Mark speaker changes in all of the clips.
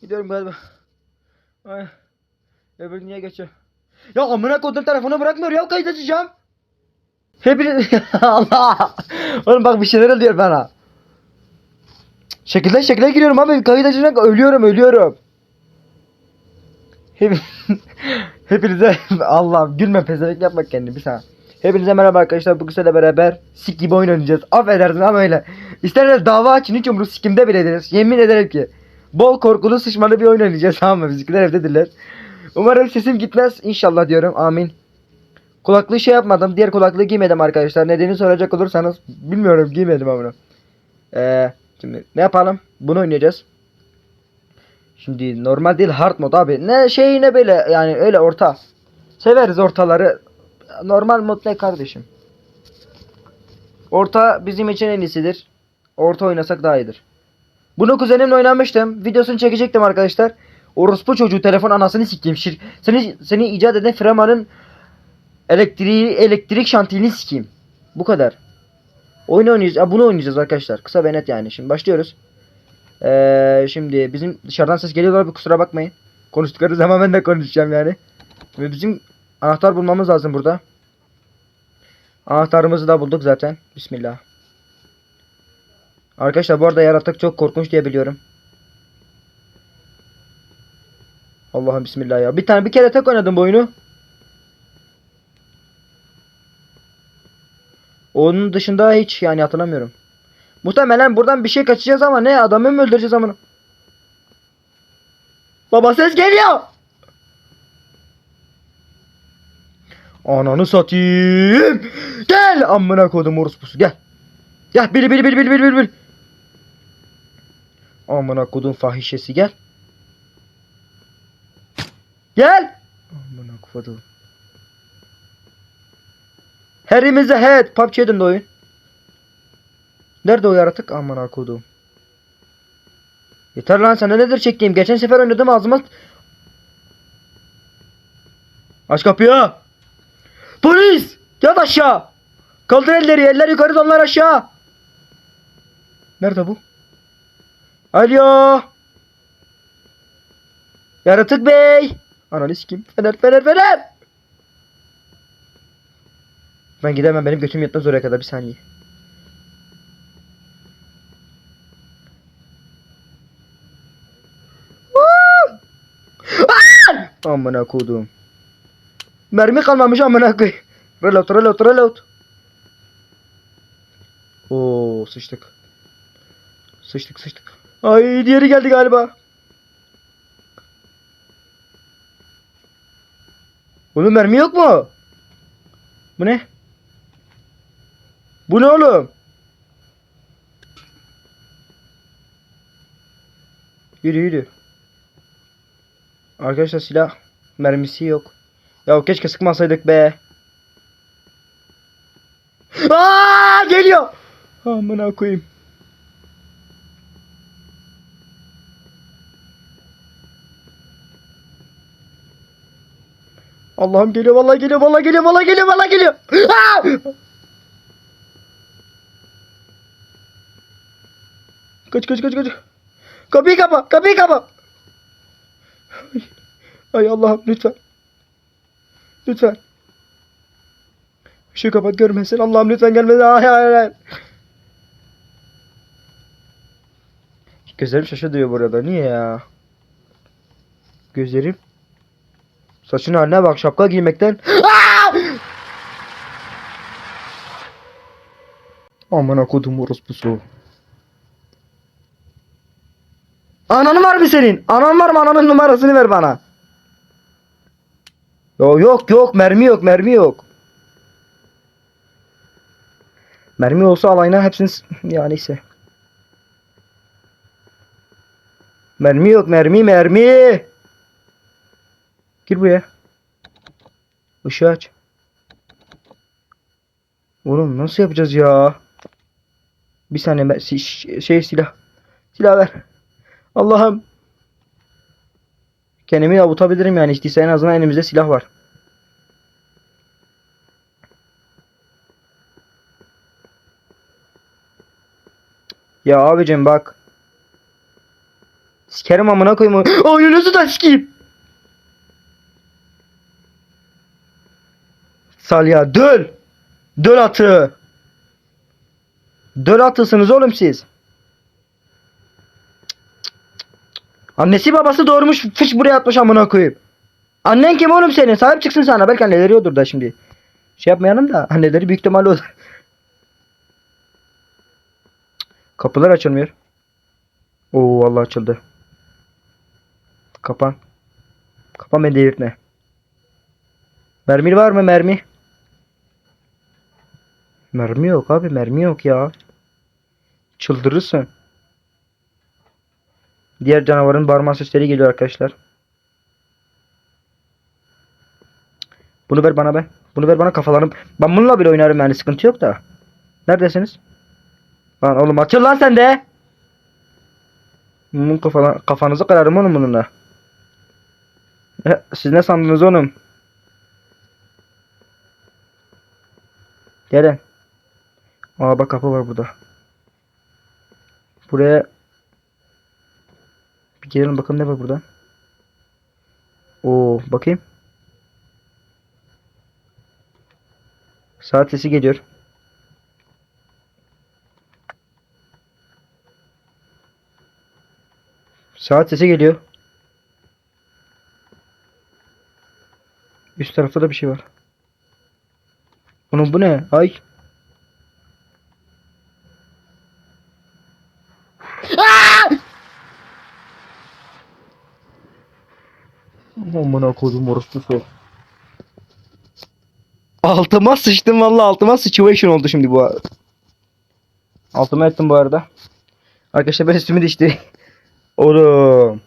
Speaker 1: Gidiyorum galiba. Ay. Öbür niye geçiyor? Ya amına koydum telefonu bırakmıyor ya kayıt açacağım. Hepiniz Allah. Oğlum bak bir şeyler oluyor bana. Şekilde şekilde giriyorum abi kayıt açacak ölüyorum ölüyorum. Hep... Hepinize Allah'ım gülme pezevenk yapma kendini bir saniye. Hepinize merhaba arkadaşlar bugün sizlerle beraber sik gibi oynayacağız. Affedersin ama öyle. İsterseniz dava açın hiç umurumda sikimde bile ederiz. Yemin ederim ki. Bol korkulu sıçmalı bir oyun oynayacağız tamam mı? Bizimkiler evdedirler. Umarım sesim gitmez. İnşallah diyorum. Amin. Kulaklığı şey yapmadım. Diğer kulaklığı giymedim arkadaşlar. Nedeni soracak olursanız bilmiyorum giymedim ama. Ee, şimdi ne yapalım? Bunu oynayacağız. Şimdi normal değil hard mod abi. Ne şey ne böyle yani öyle orta. Severiz ortaları. Normal mod ne kardeşim? Orta bizim için en iyisidir. Orta oynasak daha iyidir. Bunu kuzenimle oynamıştım. Videosunu çekecektim arkadaşlar. Orospu çocuğu telefon anasını sikeyim. Şir seni seni icat eden Freman'ın elektriği elektrik şantiyini sikeyim. Bu kadar. Oyun oynayacağız. Ha, bunu oynayacağız arkadaşlar. Kısa ve net yani. Şimdi başlıyoruz. Ee, şimdi bizim dışarıdan ses geliyor abi kusura bakmayın. Konuştukları zaman ben de konuşacağım yani. Ve bizim anahtar bulmamız lazım burada. Anahtarımızı da bulduk zaten. Bismillah. Arkadaşlar bu arada yaratık çok korkunç diye biliyorum. Allah'ım bismillah ya. Bir tane bir kere tek oynadım bu oyunu. Onun dışında hiç yani hatırlamıyorum. Muhtemelen buradan bir şey kaçacağız ama ne adamı mı öldüreceğiz amına? Baba ses geliyor. Ananı satayım. Gel amına kodum orospusu gel. Gel bili bili bili bili bili bili. Amına kodum fahişesi gel. Gel. Amına kodum. Herimize head. PUBG'den de oyun. Nerede o yaratık? Amına kodum. Yeter lan sana nedir çektiğim? Geçen sefer oynadım ağzıma. Aç kapıyı. Polis! Yat aşağı. Kaldır elleri. Eller yukarı donlar aşağı. Nerede bu? Alo. Yaratık bey. Ananı kim? Fener fener fener. Ben gidemem benim götüm yetmez oraya kadar bir saniye. Amına kodum. Mermi kalmamış amına koy. Reload reload reload. Oo sıçtık. Sıçtık sıçtık. Ay diğeri geldi galiba. Oğlum mermi yok mu? Bu ne? Bu ne oğlum? Yürü yürü. Arkadaşlar silah mermisi yok. Ya keşke sıkmasaydık be. Aa geliyor. Amına koyayım. Allah'ım geliyor vallahi geliyor vallahi geliyor vallahi geliyor vallahi geliyor. Aa! Kaç kaç kaç kaç. Kapıyı kapa kapıyı kapa. Ay, Allah'ım lütfen. Lütfen. Işığı kapat görmesin. Allah'ım lütfen gelmesin. Ay ay ay. Gözlerim şaşırıyor burada. Niye ya? Gözlerim. Saçın haline bak şapka giymekten. Aman akudum orospusu. Ananın var mı senin? Anan var mı? Ananın numarasını ver bana. Yok yok yok mermi yok mermi yok. Mermi olsa alayına hepsini ya neyse. Mermi yok mermi mermi. Gir buraya. Işığı aç. Oğlum nasıl yapacağız ya? Bir saniye ben si- ş- şey silah. Silah ver. Allah'ım. Kendimi avutabilirim yani değilse en azından elimizde silah var. Ya abicim bak. Sikerim amına koyayım. Oyununuzu da sikeyim. Sal ya döl. Döl atı. Döl atısınız oğlum siz. Annesi babası doğurmuş fış buraya atmış amına koyayım. Annen kim oğlum senin? Sahip çıksın sana. Belki anneleri odur da şimdi. Şey yapmayalım da anneleri büyük ihtimalle olur. Kapılar açılmıyor. Oo Allah açıldı. Kapan. Kapan beni delirtme. Mermi var mı mermi? Mermi yok abi mermi yok ya. Çıldırırsın. Diğer canavarın bağırma sesleri geliyor arkadaşlar. Bunu ver bana be. Bunu ver bana kafalarım. Ben bununla bile oynarım yani sıkıntı yok da. Neredesiniz? Lan oğlum açıl lan sen de. Bunun kafana, kafanızı kırarım oğlum bununla. E, siz ne sandınız oğlum? Gelin. Aa bak kapı var burada. Buraya bir girelim bakalım ne var burada. Oo bakayım. Saat sesi geliyor. Saat sesi geliyor. Üst tarafta da bir şey var. Bunun bu ne? Ay. Amına koydum orospusu. Altıma sıçtım valla altıma situation oldu şimdi bu. Altıma ettim bu arada. Arkadaşlar ben üstümü değişti. Oğlum.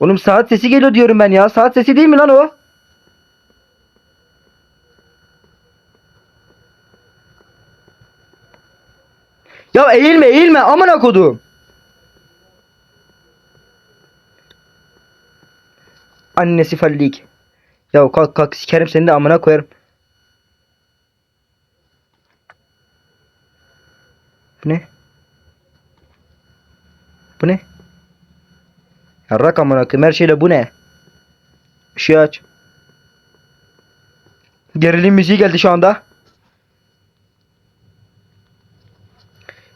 Speaker 1: Oğlum saat sesi geliyor diyorum ben ya. Saat sesi değil mi lan o? Ya eğilme eğilme amına kodum. Annesi fallik. Ya kalk kalk sikerim seni de amına koyarım. Bu ne? Bu ne? Yarrak amına koyayım her şeyle bu ne? Işığı aç. Gerilim müziği geldi şu anda.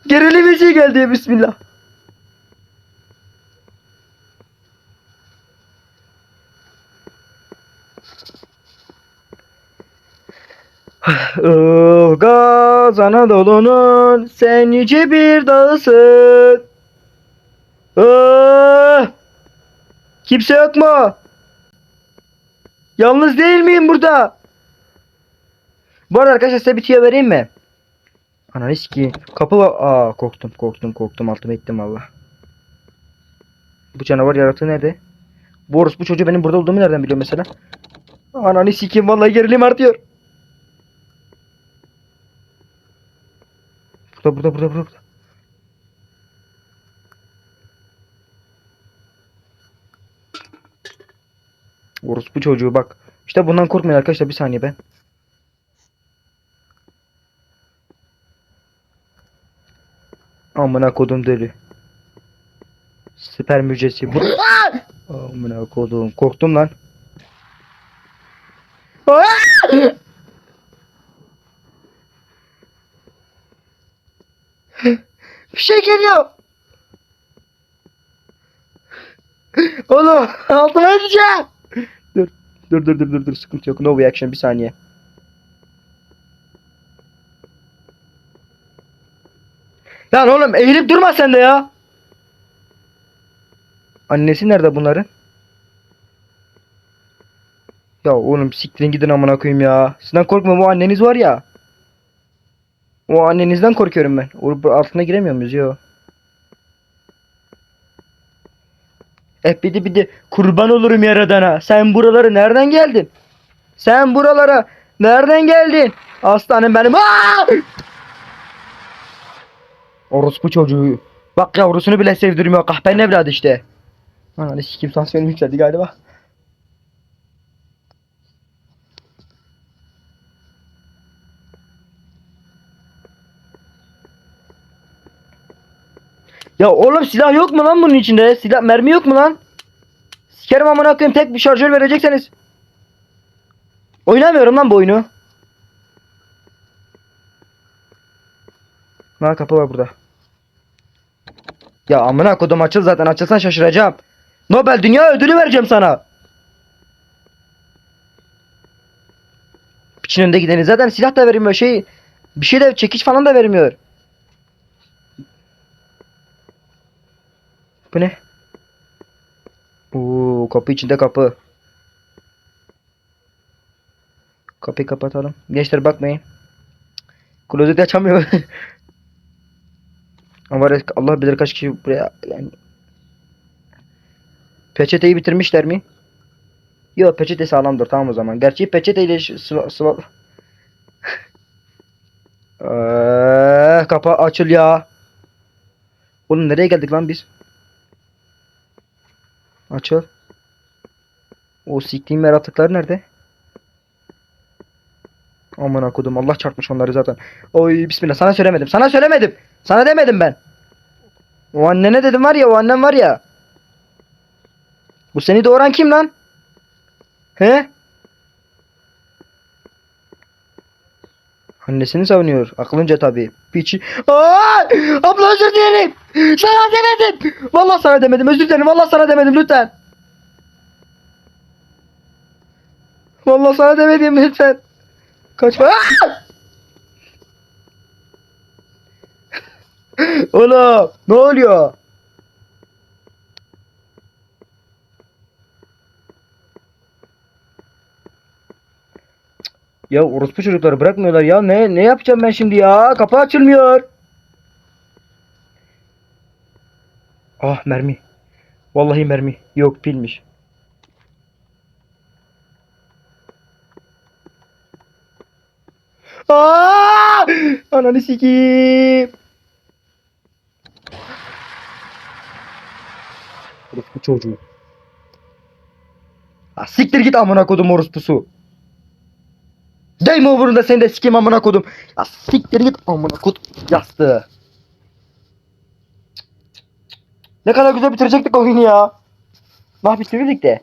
Speaker 1: Gerilim müziği geldi bismillah. Ilgaz Anadolu'nun sen yüce bir dağısın. Iıı! Kimse yok mu? Yalnız değil miyim burada? Bu arada arkadaşlar size bir tüyo vereyim mi? Ananı sikeyim. Kapı var. Aa korktum korktum korktum altıma ettim valla. Bu canavar yaratığı nerede? Boris bu çocuğu benim burada olduğumu nereden biliyor mesela? Ananı sikeyim vallahi gerilim artıyor. Burada burada burada burada. bu çocuğu bak. İşte bundan korkmayın arkadaşlar bir saniye ben. Amına kodum deli. Süper müjdesi bu. Amına kodum. Korktum lan. Bir şey geliyor. Oğlum altıma edeceğim. Dur. Dur dur dur dur dur sıkıntı yok. No reaction bir saniye. Lan oğlum eğilip durma sen de ya. Annesi nerede bunların? Ya oğlum siktirin gidin amına koyayım ya. Sizden korkma bu anneniz var ya. O annenizden korkuyorum ben. Altına giremiyor muyuz yo? E bir de kurban olurum yaradana. Sen buraları nereden geldin? Sen buralara nereden geldin? Aslanım benim. Aa! Orospu çocuğu. Bak yavrusunu bile sevdirmiyor. Kahpenin evladı işte. Ananı sikim tansiyonum yükseldi galiba. Ya oğlum silah yok mu lan bunun içinde? Silah mermi yok mu lan? Sikerim amına koyayım tek bir şarjör verecekseniz. Oynamıyorum lan bu oyunu. Ha kapı var burada. Ya amına kodum açıl zaten açılsan şaşıracağım. Nobel Dünya Ödülü vereceğim sana. Piçin önünde gideni zaten silah da vermiyor şey. Bir şey de çekiç falan da vermiyor. Bu ne? Oo, kapı içinde kapı. Kapıyı kapatalım. Gençler bakmayın. Klozeti açamıyor. Ama Allah bilir kaç kişi buraya yani. Peçeteyi bitirmişler mi? Yok peçete sağlamdır tamam o zaman. Gerçi peçeteyle sıva sıva. Kapı açıl ya. Oğlum nereye geldik lan biz? Açıl. O siktiğim yaratıklar nerede? Aman akudum Allah çarpmış onları zaten. Oy bismillah sana söylemedim. Sana söylemedim. Sana demedim ben. O annene dedim var ya o annem var ya. Bu seni doğuran kim lan? He? Annesini savunuyor. Aklınca tabii. Piçi. Abla özür dilerim. Sana demedim. Vallahi sana demedim. Özür dilerim. Vallahi sana demedim lütfen. Vallahi sana demedim lütfen. Kaçma. Oğlum ne oluyor? Ya orospu çocukları bırakmıyorlar ya. Ne ne yapacağım ben şimdi ya? Kapı açılmıyor. Ah mermi. Vallahi mermi. Yok pilmiş. Aa! Ananı sikeyim. Orospu çocuğu. Ah, siktir git amına kodum orospusu. Game over'ında seni de sikeyim amına kodum. Ya siktir git amına kodum yastığı. Ne kadar güzel bitirecektik oyunu ya. Nah bitirdik de.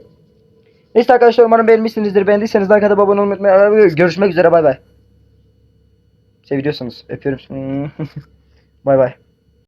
Speaker 1: Neyse arkadaşlar umarım beğenmişsinizdir. Beğendiyseniz like atıp abone olmayı unutmayın. Görüşmek üzere bay bay. Seviyorsunuz. Öpüyorum. bay bay.